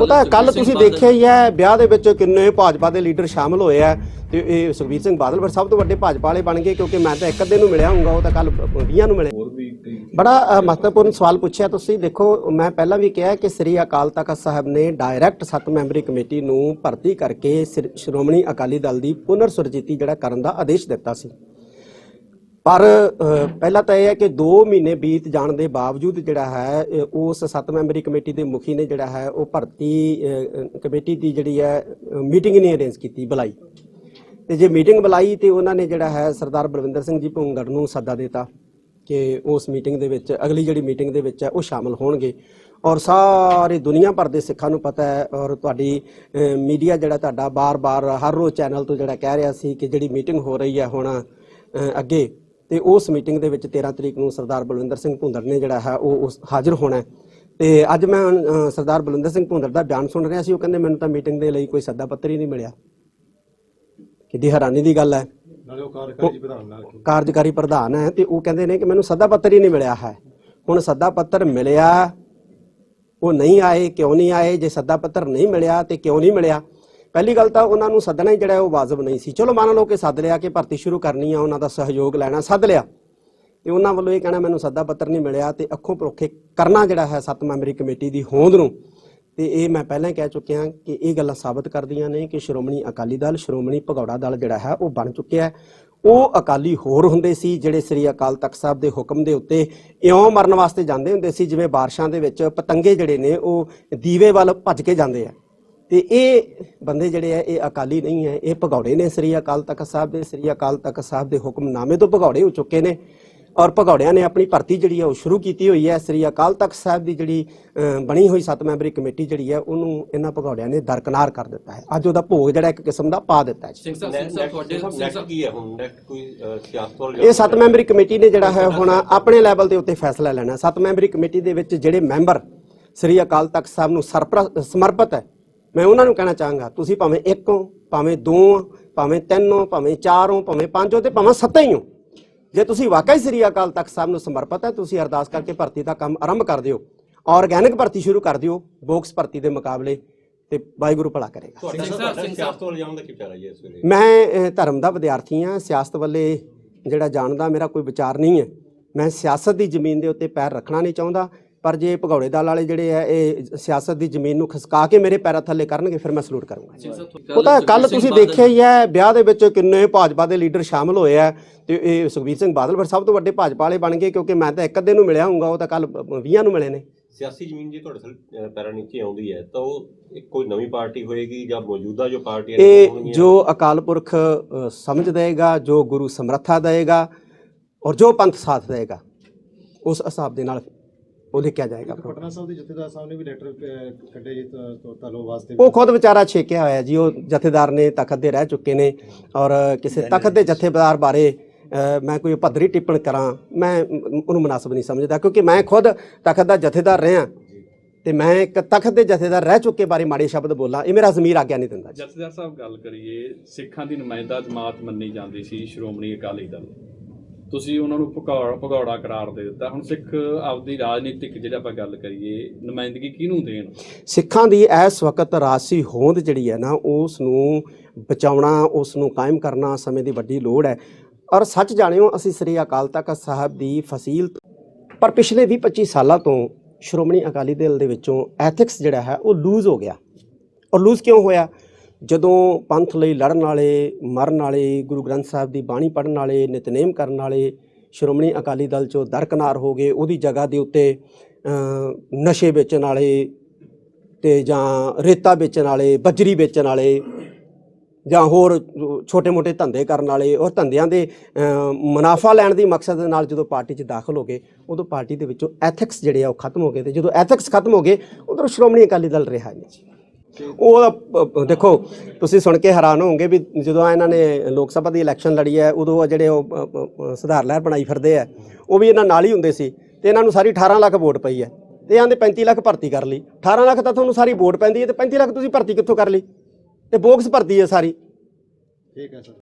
ਉਹ ਤਾਂ ਕੱਲ ਤੁਸੀਂ ਦੇਖਿਆ ਹੀ ਹੈ ਵਿਆਹ ਦੇ ਵਿੱਚ ਕਿੰਨੇ ਭਾਜਪਾ ਦੇ ਲੀਡਰ ਸ਼ਾਮਲ ਹੋਏ ਆ ਤੇ ਇਹ ਸੁਖਬੀਰ ਸਿੰਘ ਬਾਦਲ ਫਿਰ ਸਭ ਤੋਂ ਵੱਡੇ ਭਾਜਪਾ ਵਾਲੇ ਬਣ ਗਏ ਕਿਉਂਕਿ ਮੈਂ ਤਾਂ ਇੱਕ ਅੱਧੇ ਨੂੰ ਮਿਲਿਆ ਹੂੰਗਾ ਉਹ ਤਾਂ ਕੱਲ 20 ਨੂੰ ਮਿਲੇ। ਬੜਾ ਮਹੱਤਵਪੂਰਨ ਸਵਾਲ ਪੁੱਛਿਆ ਤੁਸੀਂ। ਦੇਖੋ ਮੈਂ ਪਹਿਲਾਂ ਵੀ ਕਿਹਾ ਕਿ ਸ੍ਰੀ ਅਕਾਲ ਤਖਤ ਸਾਹਿਬ ਨੇ ਡਾਇਰੈਕਟ ਸੱਤ ਮੈਂਬਰੀ ਕਮੇਟੀ ਨੂੰ ਭਰਤੀ ਕਰਕੇ ਸ੍ਰੀ- ਸ਼੍ਰੋਮਣੀ ਅਕਾਲੀ ਦਲ ਦੀ ਪੁਨਰ ਸੁਰਜੀਤੀ ਜਿਹੜਾ ਕਰਨ ਦਾ ਆਦੇਸ਼ ਦਿੱਤਾ ਸੀ। ਪਰ ਅ, ਪਹਿਲਾਂ ਤਾਂ ਇਹ ਹੈ ਕਿ 2 ਮਹੀਨੇ ਬੀਤ ਜਾਣ ਦੇ ਬਾਵਜੂਦ ਜਿਹੜਾ ਹੈ ਉਸ ਸੱਤ ਮੈਂਬਰੀ ਕਮੇਟੀ ਦੇ ਮੁਖੀ ਨੇ ਜਿਹੜਾ ਹੈ ਉਹ ਭਰਤੀ ਕਮੇਟੀ ਦੀ ਜਿਹੜੀ ਹੈ ਮੀਟਿੰਗ ਨਹੀਂ ਅਰੇਂਜ ਕੀਤੀ ਬੁਲਾਈ। ਤੇ ਜੇ ਮੀਟਿੰਗ ਬੁਲਾਈ ਤੇ ਉਹਨਾਂ ਨੇ ਜਿਹੜਾ ਹੈ ਸਰਦਾਰ ਬਲਵਿੰਦਰ ਸਿੰਘ ਜੀ ਭੁੰਗੜ ਨੂੰ ਸੱਦਾ ਦਿੱਤਾ ਕਿ ਉਸ ਮੀਟਿੰਗ ਦੇ ਵਿੱਚ ਅਗਲੀ ਜਿਹੜੀ ਮੀਟਿੰਗ ਦੇ ਵਿੱਚ ਹੈ ਉਹ ਸ਼ਾਮਲ ਹੋਣਗੇ। ਔਰ ਸਾਰੇ ਦੁਨੀਆ ਭਰ ਦੇ ਸਿੱਖਾਂ ਨੂੰ ਪਤਾ ਹੈ ਔਰ ਤੁਹਾਡੀ ਮੀਡੀਆ ਜਿਹੜਾ ਤੁਹਾਡਾ ਬਾਰ-ਬਾਰ ਹਰ ਰੋਜ਼ ਚੈਨਲ ਤੋਂ ਜਿਹੜਾ ਕਹਿ ਰਿਹਾ ਸੀ ਕਿ ਜਿਹੜੀ ਮੀਟਿੰਗ ਹੋ ਰਹੀ ਹੈ ਹੁਣ ਅੱਗੇ ਤੇ ਉਸ ਮੀਟਿੰਗ ਦੇ ਵਿੱਚ 13 ਤਰੀਕ ਨੂੰ ਸਰਦਾਰ ਬਲਵਿੰਦਰ ਸਿੰਘ ਭੁੰਦੜ ਨੇ ਜਿਹੜਾ ਹੈ ਉਹ ਉਸ ਹਾਜ਼ਰ ਹੋਣਾ ਤੇ ਅੱਜ ਮੈਂ ਸਰਦਾਰ ਬਲਵਿੰਦਰ ਸਿੰਘ ਭੁੰਦੜ ਦਾ ਬਿਆਨ ਸੁਣ ਰਿਹਾ ਸੀ ਉਹ ਕਹਿੰਦੇ ਮੈਨੂੰ ਤਾਂ ਮੀਟਿੰਗ ਦੇ ਲਈ ਕੋਈ ਸੱਦਾ ਪੱਤਰ ਹੀ ਨਹੀਂ ਮਿਲਿਆ। ਕਿੱਡੀ ਹੈਰਾਨੀ ਦੀ ਗੱਲ ਹੈ। ਨਾਲੇ ਉਹ ਕਾਰਜਕਾਰੀ ਪ੍ਰਧਾਨ ਨਾਲ ਕਾਰਜਕਾਰੀ ਪ੍ਰਧਾਨ ਹੈ ਤੇ ਉਹ ਕਹਿੰਦੇ ਨੇ ਕਿ ਮੈਨੂੰ ਸੱਦਾ ਪੱਤਰ ਹੀ ਨਹੀਂ ਮਿਲਿਆ ਹੈ। ਹੁਣ ਸੱਦਾ ਪੱਤਰ ਮਿਲਿਆ ਉਹ ਨਹੀਂ ਆਏ ਕਿਉਂ ਨਹੀਂ ਆਏ? ਜੇ ਸੱਦਾ ਪੱਤਰ ਨਹੀਂ ਮਿਲਿਆ ਤੇ ਕਿਉਂ ਨਹੀਂ ਮਿਲਿਆ? ਪਹਿਲੀ ਗੱਲ ਤਾਂ ਉਹਨਾਂ ਨੂੰ ਸੱਦਣਾ ਹੀ ਜਿਹੜਾ ਉਹ ਵਾਜਬ ਨਹੀਂ ਸੀ। ਚਲੋ ਮੰਨ ਲਓ ਕਿ ਸੱਦ ਲਿਆ ਕਿ ਭਰਤੀ ਸ਼ੁਰੂ ਕਰਨੀ ਆ, ਉਹਨਾਂ ਦਾ ਸਹਿਯੋਗ ਲੈਣਾ, ਸੱਦ ਲਿਆ। ਤੇ ਉਹਨਾਂ ਵੱਲੋਂ ਇਹ ਕਹਿਣਾ, ਮੈਨੂੰ ਸੱਦਾ ਪੱਤਰ ਨਹੀਂ ਮਿਲਿਆ ਤੇ ਅੱਖੋਂ ਪਰੋਖੇ ਕਰਨਾ ਜਿਹੜਾ ਹੈ ਸੱਤ ਮੈਂਬਰੀ ਕਮੇਟੀ ਦੀ ਹੋਂਦ ਨੂੰ। ਤੇ ਇਹ ਮੈਂ ਪਹਿਲਾਂ ਕਹਿ ਚੁੱਕਿਆ ਕਿ ਇਹ ਗੱਲਾਂ ਸਾਬਤ ਕਰਦੀਆਂ ਨੇ ਕਿ ਸ਼੍ਰੋਮਣੀ ਅਕਾਲੀ ਦਲ, ਸ਼੍ਰੋਮਣੀ ਭਗੌੜਾ ਦਲ ਜਿਹੜਾ ਹੈ, ਉਹ ਬਣ ਚੁੱਕਿਆ ਹੈ। ਉਹ ਅਕਾਲੀ ਹੋਰ ਹੁੰਦੇ ਸੀ, ਜਿਹੜੇ ਸ੍ਰੀ ਅਕਾਲ ਤਖਤ ਸਾਹਿਬ ਦੇ ਹੁਕਮ ਦੇ ਉੱਤੇ ਇਉਂ ਮਰਨ ਵਾਸਤੇ ਜਾਂਦੇ ਹੁੰਦੇ ਸੀ, ਜਿਵੇਂ ਬਾਰਿਸ਼ਾਂ ਦੇ ਵਿੱਚ ਪਤੰਗੇ ਜਿਹੜੇ ਨੇ, ਉਹ ਦੀਵੇ ਵੱਲ ਭੱਜ ਕੇ ਜਾਂਦੇ ਆ। ਤੇ ਇਹ ਬੰਦੇ ਜਿਹੜੇ ਆ ਇਹ ਅਕਾਲੀ ਨਹੀਂ ਹੈ ਇਹ ਭਗੌੜੇ ਨੇ ਸ੍ਰੀ ਅਕਾਲ ਤਖਤ ਸਾਹਿਬ ਦੇ ਸ੍ਰੀ ਅਕਾਲ ਤਖਤ ਸਾਹਿਬ ਦੇ ਹੁਕਮਨਾਮੇ ਤੋਂ ਭਗੌੜੇ ਹੋ ਚੁੱਕੇ ਨੇ ਔਰ ਭਗੌੜਿਆਂ ਨੇ ਆਪਣੀ ਭਰਤੀ ਜਿਹੜੀ ਹੈ ਉਹ ਸ਼ੁਰੂ ਕੀਤੀ ਹੋਈ ਹੈ। ਸ੍ਰੀ ਅਕਾਲ ਤਖਤ ਸਾਹਿਬ ਦੀ ਜਿਹੜੀ ਬਣੀ ਹੋਈ ਸੱਤ ਮੈਂਬਰੀ ਕਮੇਟੀ ਜਿਹੜੀ ਹੈ ਉਹਨੂੰ ਇਹਨਾਂ ਭਗੌੜਿਆਂ ਨੇ ਦਰਕਨਾਰ ਕਰ ਦਿੱਤਾ ਹੈ। ਅੱਜ ਉਹਦਾ ਭੋਗ ਜਿਹੜਾ ਇੱਕ ਕਿਸਮ ਦਾ ਪਾ ਦਿੱਤਾ ਹੈ। ਜੀ। ਸਿੰਘ ਸਾਹਿਬ ਸਿੰਘ ਸਾਹਿਬ ਤੁਹਾਡੇ ਸਿੰਘ ਨੈਕਸਟ ਸਾਹਿਬ ਕੀ ਹੈ ਹੁਣ? ਨੈਕਸਟ ਕੋਈ ਅਹ, ਸਿਆਸਤ ਵੱਲ ਇਹ ਸੱਤ ਮੈਂਬਰੀ ਕਮੇਟੀ ਨੇ ਜਿਹੜਾ ਹੈ ਹੁਣ ਆਪਣੇ ਲੈਵਲ ਦੇ ਉੱਤੇ ਫੈਸਲਾ ਲੈਣਾ ਸੱਤ ਮੈਂਬਰੀ ਕਮੇਟੀ ਦੇ ਵਿੱਚ ਜਿਹੜੇ ਮੈਂਬਰ ਸ੍ਰੀ ਅਕਾਲ ਤਖਤ ਸਾਹਿਬ ਨੂੰ ਸਰਪ੍ਰ- ਸਮਰਪਿਤ ਹੈ ਮੈਂ ਉਹਨਾਂ ਨੂੰ ਕਹਿਣਾ ਚਾਹਾਂਗਾ ਤੁਸੀਂ ਭਾਵੇਂ ਇੱਕ ਹੋ ਭਾਵੇਂ ਦੋ ਹੋ ਭਾਵੇਂ ਤਿੰਨ ਹੋ ਭਾਵੇਂ ਚਾਰ ਹੋ ਭਾਵੇਂ ਪੰਜ ਹੋ ਤੇ ਭਾਵੇਂ ਸੱਤ ਹੀ ਹੋ। ਜੇ ਤੁਸੀਂ ਵਾਕਈ ਸ੍ਰੀ ਅਕਾਲ ਤਖਤ ਸਾਹਿਬ ਨੂੰ ਸਮਰਪਿਤ ਹੈ ਤੁਸੀਂ ਅਰਦਾਸ ਕਰਕੇ ਭਰਤੀ ਦਾ ਕੰਮ ਆਰੰਭ ਕਰ ਦਿਓ। ਆਰਗੈਨਿਕ ਭਰਤੀ ਸ਼ੁਰੂ ਕਰ ਦਿਓ ਬੋਕਸ ਭਰਤੀ ਦੇ ਮੁਕਾਬਲੇ ਤੇ ਵਾਹਿਗੁਰੂ ਭਲਾ ਕਰੇਗਾ। ਤੁਹਾਡਾ ਸਿੰਘ ਸਾਹਿਬ, ਤੁਹਾਡਾ ਸਿੰਘ ਸਿਆਸਤ ਵੱਲ ਜਾਣ ਦਾ ਕੀ ਵਿਚਾਰ ਹੈ ਜੀ ਇਸ ਵੇਲੇ? ਮੈਂ ਧਰਮ ਦਾ ਵਿਦਿਆਰਥੀ ਹਾਂ ਸਿਆਸਤ ਵੱਲੇ ਜਿਹੜਾ ਜਾਣਦਾ ਮੇਰਾ ਕੋਈ ਵਿਚਾਰ ਨਹੀਂ ਹੈ। ਮੈਂ ਸਿਆਸਤ ਦੀ ਜ਼ਮੀਨ ਦੇ ਉੱਤੇ ਪੈਰ ਰੱਖਣਾ ਨਹੀਂ ਚਾਹੁੰਦਾ। ਪਰ ਜੇ ਭਗੌੜੇ ਦਲ ਵਾਲੇ ਜਿਹੜੇ ਆ ਇਹ ਸਿਆਸਤ ਦੀ ਜ਼ਮੀਨ ਨੂੰ ਖਸਕਾ ਕੇ ਮੇਰੇ ਪੈਰਾਂ ਥੱਲੇ ਕਰਨਗੇ ਫਿਰ ਮੈਂ ਸਲੂਟ ਕਰੂੰਗਾ। ਉਹ ਤਾਂ ਕੱਲ ਤੁਸੀਂ ਦੇਖਿਆ ਹੀ ਹੈ ਵਿਆਹ ਦੇ ਵਿੱਚ ਕਿੰਨੇ ਭਾਜਪਾ ਦੇ ਲੀਡਰ ਸ਼ਾਮਲ ਹੋਏ ਆ ਤੇ ਇਹ ਸੁਖਬੀਰ ਸਿੰਘ ਬਾਦਲ ਫਿਰ ਸਭ ਤੋਂ ਵੱਡੇ ਭਾਜਪਾ ਵਾਲੇ ਬਣ ਗਏ ਕਿਉਂਕਿ ਮੈਂ ਤਾਂ ਇੱਕ ਅੱਧੇ ਨੂੰ ਮਿਲਿਆ ਹੂੰਗਾ ਉਹ ਤਾਂ ਕੱਲ 20 ਨੂੰ ਮਿਲੇ ਨੇ। ਸਿਆਸੀ ਜ਼ਮੀਨ ਜੇ ਤੁਹਾਡੇ ਥੱਲੇ, ਪੈਰਾਂ ਨੀਚੇ ਆਉਂਦੀ ਹੈ ਤਾਂ ਉਹ ਕੋਈ ਨਵੀਂ ਪਾਰਟੀ ਹੋਏਗੀ ਜਾਂ ਮੌਜੂਦਾ ਜੋ ਪਾਰਟੀਆਂ ਨੇ ਇਹ ਹੋਣਗੀਆਂ? ਜੋ ਅਕਾਲ ਪੁਰਖ ਸਮਝ ਦੇਗਾ ਜੋ ਗੁਰੂ ਸਮਰੱਥਾ ਦੇਗਾ ਔਰ ਜੋ ਪੰਥ ਸਾਥ ਦੇਗਾ ਉਸ ਹਿਸਾਬ ਦੇ ਨਾਲ ਉਹ ਲਿਖਿਆ ਜਾਏਗਾ ਪਟਨਾ ਸਾਹਿਬ ਦੇ ਜਥੇਦਾਰ ਸਾਹਿਬ ਨੇ ਵੀ ਲੈਟਰ ਕੱਢੇ ਜੀ ਤਾਲੋ ਵਾਸਤੇ। ਉਹ ਖੁਦ ਵਿਚਾਰਾ ਛੇਕਿਆ ਹੋਇਆ ਜੀ ਉਹ ਜਥੇਦਾਰ ਨੇ ਤਖਤ ਦੇ ਰਹਿ ਚੁੱਕੇ ਨੇ ਔਰ ਕਿਸੇ ਤਖਤ ਦੇ ਜਥੇਦਾਰ ਬਾਰੇ ਮੈਂ ਕੋਈ ਭੱਦਰੀ ਟਿੱਪਣ ਕਰਾਂ ਮੈਂ ਉਹਨੂੰ ਮੁਨਾਸਬ ਨਹੀਂ ਸਮਝਦਾ ਕਿਉਂਕਿ ਮੈਂ ਖੁਦ ਤਖਤ ਦਾ ਜਥੇਦਾਰ ਰਿਹਾ। ਤੇ ਮੈਂ ਇੱਕ ਤਖਤ ਦੇ ਜਥੇਦਾਰ ਰਹਿ ਚੁੱਕੇ ਬਾਰੇ ਮਾੜੇ ਸ਼ਬਦ ਬੋਲਾਂ ਇਹ ਮੇਰਾ ਜ਼ਮੀਰ ਆਗਿਆ ਨਹੀਂ ਦਿੰਦਾ ਜੀ। ਜਥੇਦਾਰ ਸਾਹਿਬ ਗੱਲ ਕਰੀਏ ਸਿੱਖਾਂ ਦੀ ਨੁਮਾਇੰਦਾ ਜਮਾਤ ਮੰਨੀ ਜਾਂਦੀ ਸੀ ਸ਼੍ਰੋਮਣੀ ਅਕਾਲੀ ਦਲ। ਤੁਸੀਂ ਉਹਨਾਂ ਨੂੰ ਭਗੌੜਾ ਭਗੌੜਾ ਕਰਾਰ ਦੇ ਦਿੱਤਾ। ਹੁਣ ਸਿੱਖ ਆਪਦੀ ਰਾਜਨੀਤਿਕ ਜਿਹੜਾ ਆਪਾਂ ਗੱਲ ਕਰੀਏ, ਨੁਮਾਇੰਦਗੀ ਕਿਹਨੂੰ ਦੇਣ? ਸਿੱਖਾਂ ਦੀ ਇਸ ਵਕਤ ਰਾਸੀ ਹੋਂਦ ਜਿਹੜੀ ਹੈ ਨਾ ਉਸ ਨੂੰ ਬਚਾਉਣਾ ਉਸ ਨੂੰ ਕਾਇਮ ਕਰਨਾ ਸਮੇਂ ਦੀ ਵੱਡੀ ਲੋੜ ਹੈ। ਔਰ ਸੱਚ ਜਾਣਿਓ, ਅਸੀਂ ਸ੍ਰੀ ਅਕਾਲ ਤਖਤ ਸਾਹਿਬ ਦੀ ਫਸੀਲ ਪਰ ਪਿਛਲੇ 20 25 ਸਾਲਾਂ ਤੋਂ ਸ਼੍ਰੋਮਣੀ ਅਕਾਲੀ ਦਲ ਦੇ ਵਿੱਚੋਂ ਐਥਿਕਸ ਜਿਹੜਾ ਹੈ, ਉਹ ਲੂਜ਼ ਹੋ ਗਿਆ। ਔਰ ਲੂਜ਼ ਕਿਉਂ ਹੋਇਆ? ਜਦੋਂ ਪੰਥ ਲਈ ਲੜਨ ਵਾਲੇ, ਮਰਨ ਵਾਲੇ, ਗੁਰੂ ਗ੍ਰੰਥ ਸਾਹਿਬ ਦੀ ਬਾਣੀ ਪੜ੍ਹਨ ਵਾਲੇ, ਨਿਤਨੇਮ ਕਰਨ ਵਾਲੇ ਸ਼੍ਰੋਮਣੀ ਅਕਾਲੀ ਦਲ ਚੋਂ ਦਰਕਨਾਰ ਹੋ ਗਏ, ਉਹਦੀ ਜਗ੍ਹਾ ਦੇ ਉੱਤੇ ਨਸ਼ੇ ਵੇਚਣ ਵਾਲੇ ਤੇ ਜਾਂ ਰੇਤਾ ਵੇਚਣ ਵਾਲੇ, ਬਜਰੀ ਵੇਚਣ ਵਾਲੇ ਜਾਂ ਹੋਰ ਛੋਟੇ-ਮੋਟੇ ਧੰਦੇ ਕਰਨ ਵਾਲੇ ਔਰ ਧੰਦਿਆਂ ਦੇ ਮੁਨਾਫਾ ਲੈਣ ਦੀ ਮਕਸਦ ਦੇ ਨਾਲ ਜਦੋਂ ਪਾਰਟੀ 'ਚ ਦਾਖਲ ਹੋ ਗਏ, ਉਦੋਂ ਪਾਰਟੀ ਦੇ ਵਿੱਚੋਂ ਐਥਿਕਸ ਜਿਹੜੇ ਆ ਉਹ ਖਤਮ ਹੋ ਗਏ ਤੇ ਜਦੋਂ ਐਥਿਕਸ ਖਤਮ ਹੋ ਗਏ, ਉਧਰ ਸ਼੍ਰੋਮਣੀ ਅਕਾਲੀ ਦਲ ਰਿਹਾ ਨਹੀਂ ਜੀ। ਉਹ ਅ, ਦੇਖੋ ਤੁਸੀਂ ਸੁਣ ਕੇ ਹੈਰਾਨ ਹੋਵੋਗੇ ਵੀ ਜਦੋਂ ਇਹਨਾਂ ਨੇ ਲੋਕ ਸਭਾ ਦੀ ਇਲੈਕਸ਼ਨ ਲੜੀ ਹੈ ਉਦੋਂ ਉਹ ਜਿਹੜੇ ਉਹ ਅ, ਅ, ਅ, ਸੁਧਾਰ ਲਹਿਰ ਬਣਾਈ ਫਿਰਦੇ ਆ ਉਹ ਵੀ ਇਹਨਾਂ ਨਾਲ ਹੀ ਹੁੰਦੇ ਸੀ ਤੇ ਇਹਨਾਂ ਨੂੰ ਸਾਰੀ 18 ਲੱਖ ਵੋਟ ਪਈ ਹੈ ਤੇ ਇਹਨਾਂ ਦੇ 35 ਲੱਖ ਭਰਤੀ ਕਰ ਲਈ। 18 ਲੱਖ ਤਾਂ ਤੁਹਾਨੂੰ ਸਾਰੀ ਵੋਟ ਪੈਂਦੀ ਹੈ ਤੇ 35 ਲੱਖ ਤੁਸੀਂ ਭਰਤੀ ਕਿੱਥੋਂ ਕਰ ਲਈ? ਤੇ ਬੋਕਸ ਭਰਤੀ ਹੈ ਸਾਰੀ। ਠੀਕ ਹੈ ਸਰ।